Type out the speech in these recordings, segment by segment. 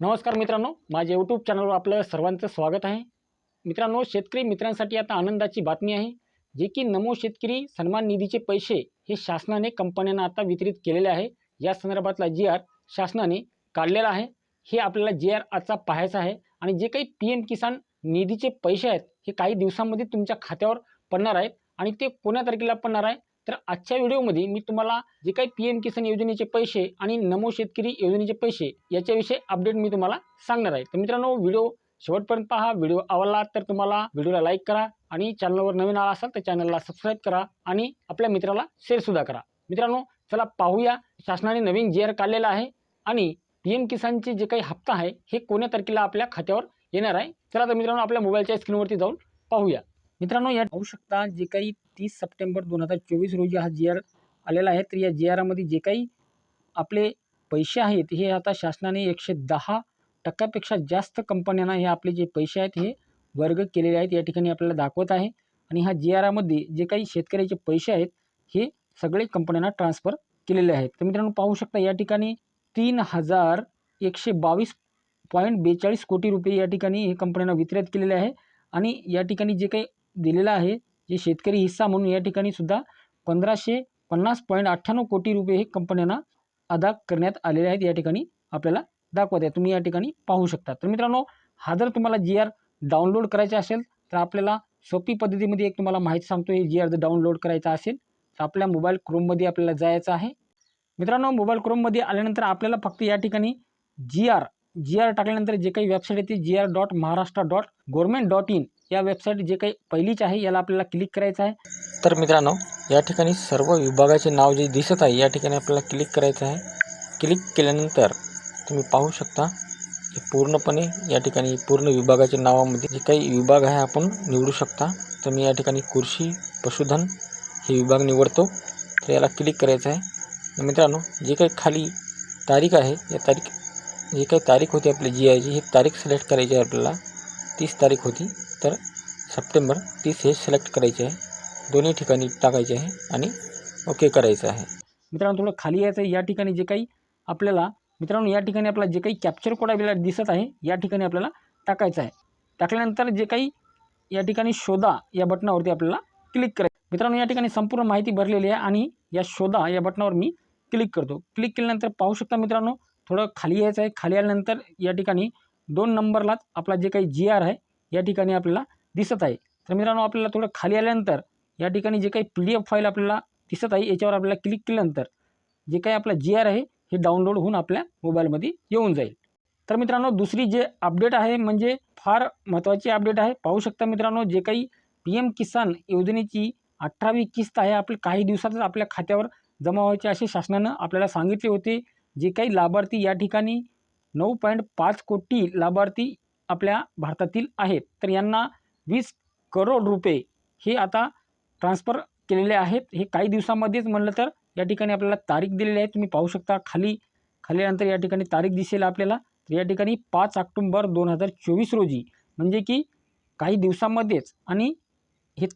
नमस्कार मित्रांनो माझ्या यूट्यूब चॅनलवर आपलं सर्वांचं स्वागत आहे. मित्रांनो शेतकरी मित्रांसाठी आता आनंदाची बातमी आहे जे की नमो शेतकरी सन्मान निधीचे पैसे हे शासनाने कंपन्यांना आता वितरित केलेले आहे. या संदर्भातला जी आर शासनाने काढलेला आहे. हे आपल्याला जी आर आजचा पाहायचा आहे आणि जे काही पी एम किसान निधीचे पैसे आहेत हे काही दिवसांमध्ये तुमच्या खात्यावर पडणार आहेत आणि ते कोण्या तारखेला पडणार आहे? तर आजच्या व्हिडिओमध्ये मी तुम्हाला जे काही पी एम किसान योजनेचे पैसे आणि नमो शेतकरी योजनेचे पैसे याच्याविषयी अपडेट मी तुम्हाला सांगणार आहे. तर मित्रांनो व्हिडिओ शेवटपर्यंत पहा. व्हिडिओ आवडला तर तुम्हाला व्हिडिओला लाईक करा आणि चॅनलवर नवीन आला असाल तर चॅनलला सबस्क्राईब करा आणि आपल्या मित्राला शेअरसुद्धा करा. मित्रांनो चला पाहूया. शासनाने नवीन जी आर काढलेला आहे आणि पी एम किसानचे जे काही हप्ता आहे हे कोण्या तारखेला आपल्या खात्यावर येणार आहे? चला तर मित्रांनो आपल्या मोबाईलच्या स्क्रीनवरती जाऊन पाहूया. मित्रांनो या पाहू शकता जे काही तीस सप्टेंबर दोन हजार चोवीस रोजी हा जी आर आलेला आहे. तर या जी आरमध्ये जे काही आपले पैसे आहेत हे आता शासनाने एकशे दहा टक्क्यापेक्षा जास्त कंपन्यांना हे आपले जे पैसे आहेत हे वर्ग केलेले आहेत. या ठिकाणी आपल्याला दाखवत आहे. आणि ह्या जी आरमध्ये जे काही शेतकऱ्याचे पैसे आहेत हे सगळे कंपन्यांना ट्रान्सफर केलेले आहेत. तर मित्रांनो पाहू शकता या ठिकाणी तीन हजार एकशे बावीस पॉईंट बेचाळीस कोटी रुपये या ठिकाणी हे कंपन्यांना वितरित केलेले आहे. आणि या ठिकाणी जे काही दिलेलं आहे. जे शेतकरी हिस्सा म्हणून या ठिकाणी सुद्धा पंधराशे पन्नास पॉईंट अठ्ठ्याण्णव कोटी रुपये हे कंपन्यांना अदा करण्यात आलेले आहेत. या ठिकाणी आपल्याला दाखवत आहे. तुम्ही या ठिकाणी पाहू शकता. तर मित्रांनो हा जर तुम्हाला जी आर डाउनलोड करायचा असेल तर आपल्याला सोपी पद्धतीमध्ये एक तुम्हाला माहिती सांगतो हे जी आर जर डाउनलोड करायचा असेल तर आपल्या मोबाईल क्रोममध्ये आपल्याला जायचं आहे. मित्रांनो मोबाईल क्रोममध्ये आल्यानंतर आपल्याला फक्त या ठिकाणी जी आर जी आर टाकल्यानंतर जे काही वेबसाईट येते G R dot Maharashtra dot government dot in या वेबसाईट जे काही पहिलीच आहे याला आपल्याला क्लिक करायचं आहे. तर मित्रांनो या ठिकाणी सर्व विभागाचे नाव जे दिसत आहे या ठिकाणी आपल्याला क्लिक करायचं आहे. क्लिक केल्यानंतर तुम्ही पाहू शकता की पूर्णपणे या ठिकाणी पूर्ण विभागाच्या नावामध्ये जे काही विभाग आहे आपण निवडू शकता. तर मी या ठिकाणी कृषी पशुधन हे विभाग निवडतो. तर याला क्लिक करायचं आहे. मित्रांनो जे काही खाली तारीख आहे या तारीख जी काही तारीख होती आपली जी आयची ही तारीख सिलेक्ट करायची आहे आपल्याला. तीस तारीख होती. तर सप्टेंबर तीस हे सिलेक्ट करायचे आहे. दोन्ही ठिकाणी टाकायचे आहे आणि ओके करायचं आहे. मित्रांनो थोडं खाली यायचं आहे. या ठिकाणी जे काही आपल्याला मित्रांनो या ठिकाणी आपला जे काही कॅप्चर कोड आपल्याला दिसत आहे या ठिकाणी आपल्याला टाकायचं आहे. टाकल्यानंतर जे काही या ठिकाणी शोधा या बटनावरती आपल्याला क्लिक करायचं मित्रांनो या ठिकाणी संपूर्ण माहिती भरलेली आहे आणि या शोधा या बटनावर मी क्लिक करतो. क्लिक केल्यानंतर पाहू शकता मित्रांनो थोडं खाली यायचं आहे. खाली आल्यानंतर या ठिकाणी दोन नंबरलाच आपला जे काही जी आर आहे या ठिकाणी आपल्याला दिसत आहे. तर मित्रांनो आपल्याला थोडं खाली आल्यानंतर या ठिकाणी जे काही पी डी एफ फाईल आपल्याला दिसत आहे याच्यावर आपल्याला क्लिक केल्यानंतर जे काही आपला जी आर आहे हे डाउनलोड होऊन आपल्या मोबाईलमध्ये येऊन जाईल. तर मित्रांनो दुसरी जे अपडेट आहे म्हणजे फार महत्त्वाची अपडेट आहे. पाहू शकता मित्रांनो जे काही पी एम किसान योजनेची अठरावी किस्त आहे आपली काही दिवसातच आपल्या खात्यावर जमा व्हायचे असे शासनानं आपल्याला सांगितले होते. जे काही लाभार्थी या ठिकाणी नऊ पॉईंट पाच कोटी लाभार्थी आपल्या भारतातील आहेत. तर यांना वीस करोड रुपये हे आता ट्रान्सफर केलेले आहेत. हे काही दिवसामध्येच म्हणलं तर या ठिकाणी आपल्याला तारीख दिलेली आहे. तुम्ही पाहू शकता खाली खालीनंतर या ठिकाणी तारीख दिसेल आपल्याला. तर या ठिकाणी पाच ऑक्टोंबर दोन हजार चोवीस रोजी म्हणजे की काही दिवसामध्येच आणि हे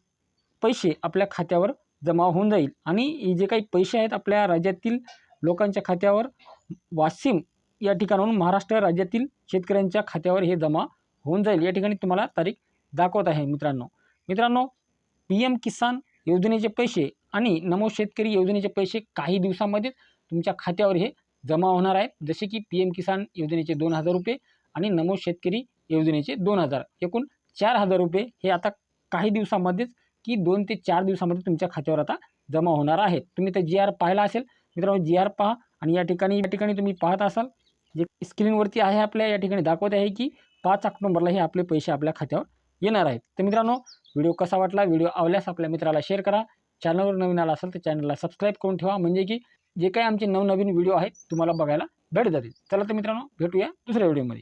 पैसे आपल्या खात्यावर जमा होऊन जाईल. आणि हे जे काही पैसे आहेत आपल्या राज्यातील लोकांच्या खात्यावर वाशिम या ठिकाणाहून महाराष्ट्र राज्यातील शेतकऱ्यांच्या खात्यावर हे जमा होऊन जाईल. या ठिकाणी तुम्हाला तारीख दाखवत आहे मित्रांनो. मित्रांनो पी एम किसान योजनेचे पैसे आणि नमो शेतकरी योजनेचे पैसे काही दिवसामध्येच तुमच्या खात्यावर हे जमा होणार आहेत. जसे की पी एम किसान योजनेचे दोन हजार रुपये आणि नमो शेतकरी योजनेचे दोन हजार. एकूण चार हजार रुपये हे आता काही दिवसामध्येच की दोन ते चार दिवसामध्ये तुमच्या खात्यावर आता जमा होणार आहेत. तुम्ही तर जी आर पाहिला असेल मित्रांनो जी आर पहा आणि या ठिकाणी या ठिकाणी तुम्ही पाहत असाल जे स्क्रीनवरती आहे आपल्या या ठिकाणी दाखवत आहे की पाच ऑक्टोंबरला हे आपले पैसे आपल्या खात्यावर येणार आहेत. तर मित्रांनो व्हिडिओ कसा वाटला? व्हिडिओ आवल्यास आपल्या मित्राला शेअर करा. चॅनलवर नवीन आला असेल तर चॅनलला सबस्क्राईब करून ठेवा. म्हणजे की जे काही आमचे नवनवीन व्हिडिओ आहेत तुम्हाला बघायला भेट जातील. चला तर मित्रांनो भेटूया दुसऱ्या व्हिडिओमध्ये.